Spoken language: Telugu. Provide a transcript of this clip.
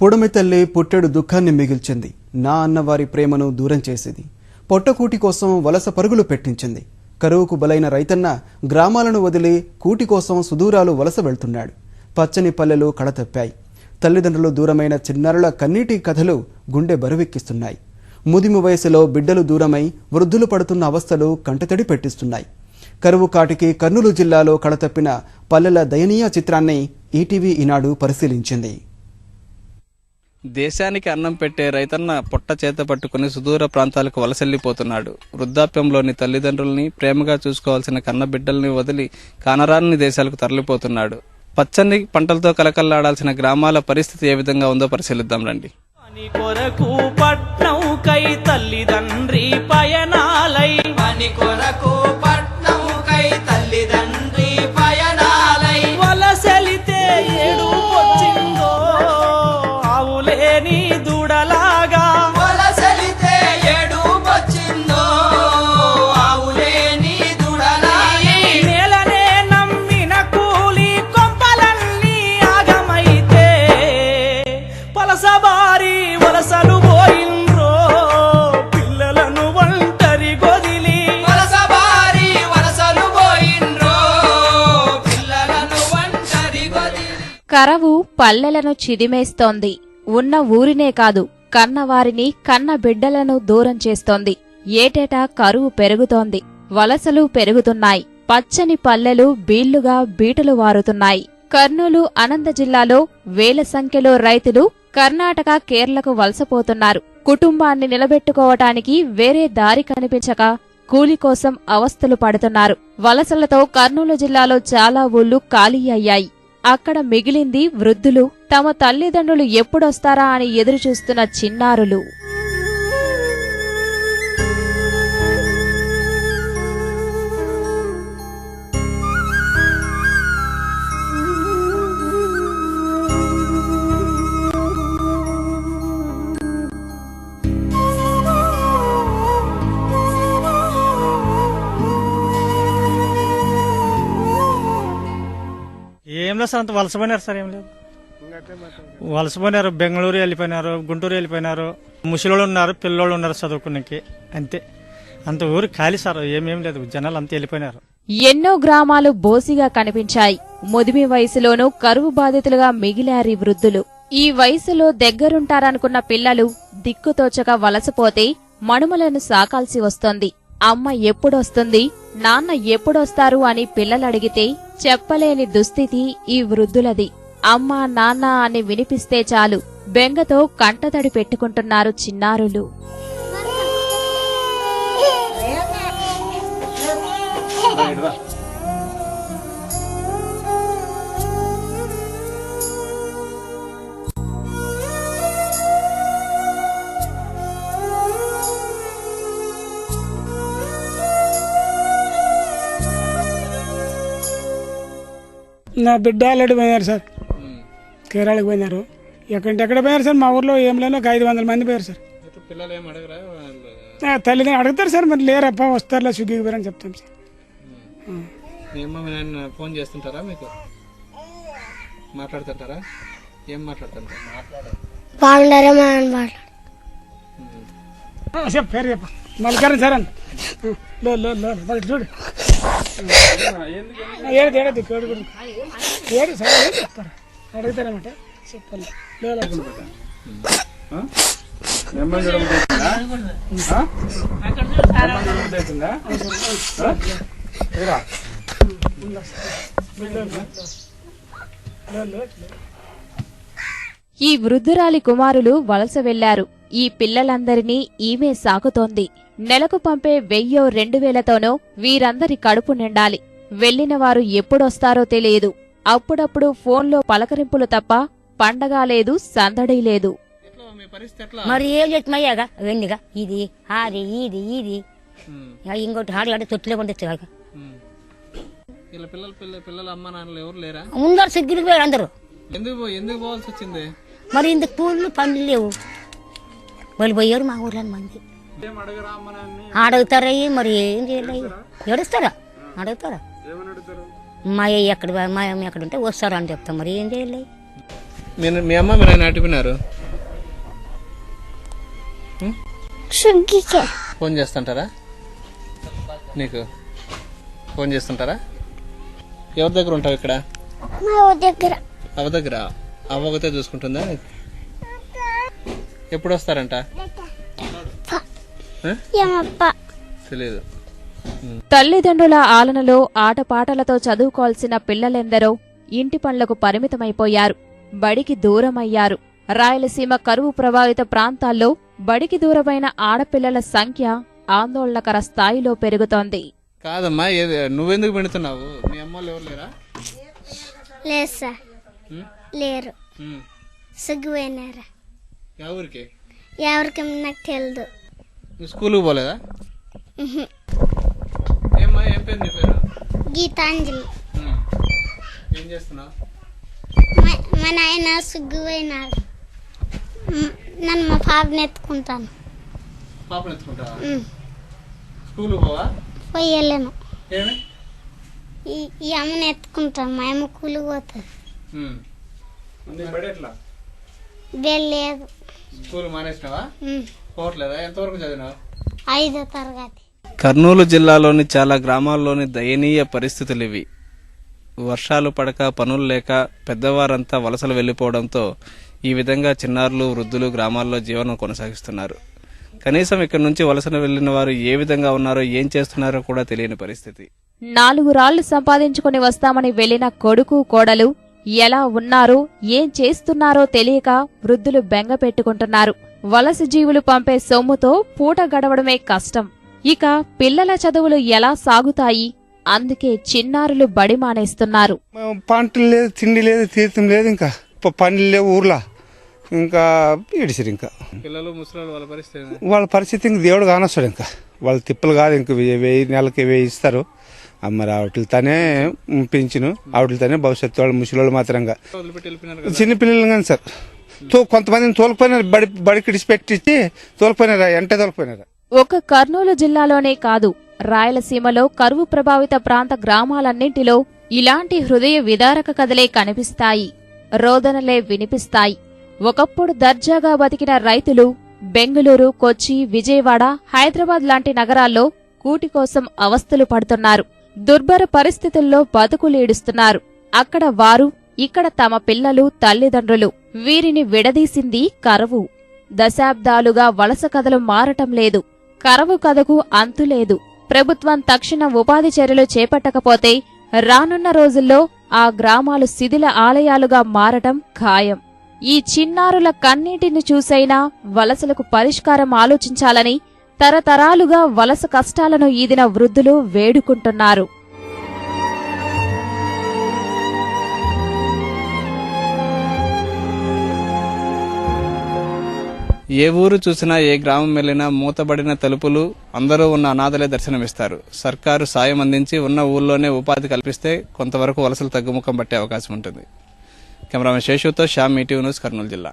పొడమి తల్లి పుట్టెడు దుఃఖాన్ని మిగిల్చింది. నా అన్నవారి ప్రేమను దూరం చేసేది. పొట్టకూటి కోసం వలస పరుగులు పెట్టించింది. కరువుకు బలైన రైతన్న గ్రామాలను వదిలి కూటి కోసం సుదూరాలు వలస వెళ్తున్నాడు. పచ్చని పల్లెలు కడతప్పాయి. తల్లిదండ్రులు దూరమైన చిన్నారుల కన్నీటి కథలు గుండె బరువెక్కిస్తున్నాయి. ముదిమి వయసులో బిడ్డలు దూరమై వృద్ధులు పడుతున్న అవస్థలు కంటతడి పెట్టిస్తున్నాయి. కరువు కాటికి కర్నూలు జిల్లాలో కడతప్పిన పల్లెల దయనీయ చిత్రాన్ని ఈటీవీ ఈనాడు పరిశీలించింది. దేశానికి అన్నం పెట్టే రైతన్న పొట్ట చేత పట్టుకుని సుదూర ప్రాంతాలకు వలసెల్లిపోతున్నాడు వృద్ధాప్యంలోని తల్లిదండ్రుల్ని ప్రేమగా చూసుకోవాల్సిన కన్న బిడ్డల్ని వదిలి కానరాని దేశాలకు తరలిపోతున్నాడు. పచ్చని పంటలతో కలకల్లాడాల్సిన గ్రామాల పరిస్థితి ఏ విధంగా ఉందో పరిశీలిద్దాం రండి. కొరకు పట్నం కై తల్లిదండ్రి పల్లెలను చిదిమేస్తోంది. ఉన్న ఊరినే కాదు కన్నవారిని కన్న బిడ్డలను దూరం చేస్తోంది. ఏటేటా కరువు పెరుగుతోంది. వలసలు పెరుగుతున్నాయి. పచ్చని పల్లెలు బీళ్ళుగా బీటలు వారుతున్నాయి. కర్నూలు అనంత జిల్లాలో వేల సంఖ్యలో రైతులు కర్ణాటక కేరళకు వలసపోతున్నారు. కుటుంబాన్ని నిలబెట్టుకోవటానికి వేరే దారి కనిపించక కూలి కోసం అవస్థలు పడుతున్నారు. వలసలతో కర్నూలు జిల్లాలో చాలా ఊళ్ళు ఖాళీ అయ్యాయి. అక్కడ మిగిలింది వృద్ధులు. తమ తల్లిదండ్రులు ఎప్పుడొస్తారా అని ఎదురుచూస్తున్న చిన్నారులు. ఏం లేదు సార్ అంత వలసపోయినారు సార్ ఏం లేదు. వలసపోయినారు బెంగళూరు వెళ్ళిపోయినారు గుంటూరు వెళ్ళిపోయినారు. ముసలోళ్ళు ఉన్నారు పిల్లోళ్ళు ఉన్నారు చదువుకునేకి. అంతే. అంత ఊరు ఖాళీ సార్ ఏమేం లేదు జనాలు అంతా వెళ్ళిపోయినారు. ఎన్నో గ్రామాలు బోసిగా కనిపించాయి. ముదిమి వయసులోనూ కరువు బాధితులుగా మిగిలారి వృద్ధులు. ఈ వయసులో దగ్గరుంటారనుకున్న పిల్లలు దిక్కుతోచక వలసపోతే మనుమలను సాకాల్సి వస్తోంది. అమ్మ ఎప్పుడొస్తుంది? నాన్న ఎప్పుడొస్తారు? అని పిల్లలడిగితే చెప్పలేని దుస్థితి ఈ వృద్ధులది. అమ్మా నాన్న అని వినిపిస్తే చాలు. బెంగతో కంటతడి పెట్టుకుంటున్నారు చిన్నారులు. నా బిడ్డ ఆల్రెడీ పోయినారు సార్. కేరళకి పోయినారు. ఎక్కడంటే ఎక్కడ పోయారు సార్? మా ఊర్లో ఏం లేని ఒక ఐదు వందల మంది పోయారు సార్. పిల్లలు ఏం అడగరా? ఆ, తల్లిదండ్రులు అడుగుతారు సార్ మరి లేరప్ప వస్తారులే స్విగ్గీకి పోయారని చెప్తాం సార్. ఫోన్ చేస్తుంటారా మీకు? మాట్లాడుతుంటారా? ఏం మాట్లాడుతుంటారు? బాగుండారా మా నాన్న మాట్లాడు ఆ, చెప్పు మల్లికారం సార్ అని. లో లో లో మరి చూడు. ఏడు ఏడు కోడి కూడా ఏడు సార్ ఏడు చెప్తారు అడుగుతారన్నమాట చెప్పాలి ఈ వృద్ధురాలి కుమారులు వలస వెళ్ళారు ఈ పిల్లలందరినీ ఈమె సాకుతోంది నెలకు పంపే వెయ్యో రెండు వేలతోనో వీరందరి కడుపు నిండాలి. వెళ్ళిన వారు ఎప్పుడొస్తారో తెలియదు. అప్పుడప్పుడు ఫోన్లో పలకరింపులు తప్ప పండగ లేదు సందడి లేదు. మరి ఏం చేస్తున్నాయ్యాగా వెండిగా ఇది అది ఇది ఇది. ఇక ఇంకోటి హాడి ఆడి తొట్టిలో కొండొచ్చు కాక వీళ్ళ పిల్లల పిల్ల పిల్లల అమ్మ నాన్నలు ఎవరు లేరా? సిగ్గులు పోయారు అందరూ. ఎందుకు ఎందుకు పోవాల్సి వచ్చింది? మరి ఇంత పూలు పండ్లు లేవు. వాళ్ళు పోయారు మా ఊర్లో మంది. అడుగుతారా మరి? ఏం చేయలేదు ఏడుస్తారా? అడుగుతారా? మా అయ్య ఎక్కడ మా అమ్మ ఎక్కడ ఉంటే వస్తారా అని చెప్తాం. మరి ఏం చేయలేదు మీ అమ్మ మీరు ఆయన సుగ్గికే ఫోన్ చేస్తుంటారా? నీకు? ఫోన్ చేస్తుంటారా? ఎవరి దగ్గర ఉంటావు ఇక్కడ? దగ్గర. అవ్వ దగ్గర? అవ్వ ఒకతే చూసుకుంటుందా? ఎప్పుడు వస్తారంట తెలియదు తల్లిదండ్రుల ఆలనలో ఆటపాటలతో చదువుకోవాల్సిన పిల్లలెందరో ఇంటి పనులకు పరిమితమైపోయారు. బడికి దూరమయ్యారు. రాయలసీమ కరువు ప్రభావిత ప్రాంతాల్లో బడికి దూరమైన ఆడపిల్లల సంఖ్య ఆందోళనకర స్థాయిలో పెరుగుతోంది. కాదమ్మా నువ్వెందుకు పెడుతున్నావు మీ అమ్మ ఎవరు లేరా. సిగ్గుపోయినారా యా ఊరికి ఎవరికి నాకు తెలియదు నువ్వు స్కూల్కి పోలేదా ఏమ్మా ఏం పేరు నీ పేరు గీతాంజలి ఉం. ఏం చేస్తున్నావు మా మా నాయన సిగ్గుపోయినాడు మ్, నన్ను మా పాపని ఎత్తుకుంటాను పాపను ఎత్తుకుంటావా ఉం. స్కూల్కి పోవా పోయి వెళ్ళాను ఏమి ఈ ఈ అమ్మని ఎత్తుకుంటాను మా అమ్మ కూలిపోతుంది బడి ఎట్లా వెళ్ళలేదు స్కూల్ మానేసినావా. పోవట్లేదా? ఎంతవరకు చదివినావు? ఐదో తరగతి. కర్నూలు జిల్లాలోని చాలా గ్రామాల్లోని దయనీయ పరిస్థితులు ఇవి వర్షాలు పడక పనులు లేక పెద్దవారంతా వలసలు వెళ్ళిపోవడంతో ఈ విధంగా చిన్నారులు వృద్ధులు గ్రామాల్లో జీవనం కొనసాగిస్తున్నారు. కనీసం ఇక్కడి నుంచి వలసలు వెళ్ళిన వారు ఏ విధంగా ఉన్నారో ఏం చేస్తున్నారో కూడా తెలియని పరిస్థితి. నాలుగు రాళ్ళు సంపాదించుకుని వస్తామని వెళ్ళిన కొడుకు కోడలు ఎలా ఉన్నారో ఏం చేస్తున్నారో తెలియక వృద్ధులు బెంగ పెట్టుకుంటున్నారు. వలస జీవులు పంపే సొమ్ముతో పూట గడవడమే కష్టం. ఇక పిల్లల చదువులు ఎలా సాగుతాయి? అందుకే చిన్నారులు బడి మానేస్తున్నారు. పంటలు లేదు తిండి లేదు తీర్థం లేదు ఇంకా. ప- పనులు లేవు ఊర్లో. ఇంకా ఇడిసిరు ఇంకా. పిల్లలు ముసలి వాళ్ళ పరిస్థితి వాళ్ళ పరిస్థితి ఇంక దేవుడు కానొస్తాడు ఇంకా. వాళ్ళ తిప్పలు కాదు ఇంక వెయ్యి నెలకి వెయ్యి ఇస్తారు. మరి ఆవిడతోనే పెంచును. ఆవిడతోనే భవిష్యత్తు వాళ్ళు ముసలి మాత్రంగా. వదిలిపెట్టి వెళ్ళిపోయినారు చిన్న పిల్లలు కానీ సార్. తో కొంతమందిని తోలుకుపోయినారు బడి బడికి ఇడిచిపెట్టించి తోలుకుపోయినారా ఎంటే తోలుకుపోయినారా? ఒక కర్నూలు జిల్లాలోనే కాదు రాయలసీమలో కరువు ప్రభావిత ప్రాంత గ్రామాలన్నింటిలో ఇలాంటి హృదయ విదారక కథలే కనిపిస్తాయి. రోదనలే వినిపిస్తాయి. ఒకప్పుడు దర్జాగా బతికిన రైతులు బెంగుళూరు కొచ్చి విజయవాడ హైదరాబాద్ లాంటి నగరాల్లో కూటి కోసం అవస్థలు పడుతున్నారు. దుర్భర పరిస్థితుల్లో బతుకులేడుస్తున్నారు అక్కడ వారు ఇక్కడ తమ పిల్లలు తల్లిదండ్రులు వీరిని విడదీసింది కరువు. దశాబ్దాలుగా వలస కథలు మారటం లేదు. కరవు కథకు అంతులేదు ప్రభుత్వం తక్షణ ఉపాధి చర్యలు చేపట్టకపోతే రానున్న రోజుల్లో ఆ గ్రామాలు శిథిల ఆలయాలుగా మారటం ఖాయం. ఈ చిన్నారుల కన్నీటిని చూసైనా వలసలకు పరిష్కారం ఆలోచించాలని తరతరాలుగా వలస కష్టాలను ఈదిన వృద్ధులు వేడుకుంటున్నారు. ఏ ఊరు చూసినా ఏ గ్రామం వెళ్ళినా మూతబడిన తలుపులు అందరూ ఉన్న అనాథలే దర్శనమిస్తారు. సర్కారు సాయం అందించి ఉన్న ఊళ్ళోనే ఉపాధి కల్పిస్తే కొంతవరకు వలసలు తగ్గుముఖం పట్టే అవకాశం ఉంటుంది. కెమెరామెన్ శేషుతో శ్యామ్ ఈటీవీ న్యూస్ కర్నూలు జిల్లా.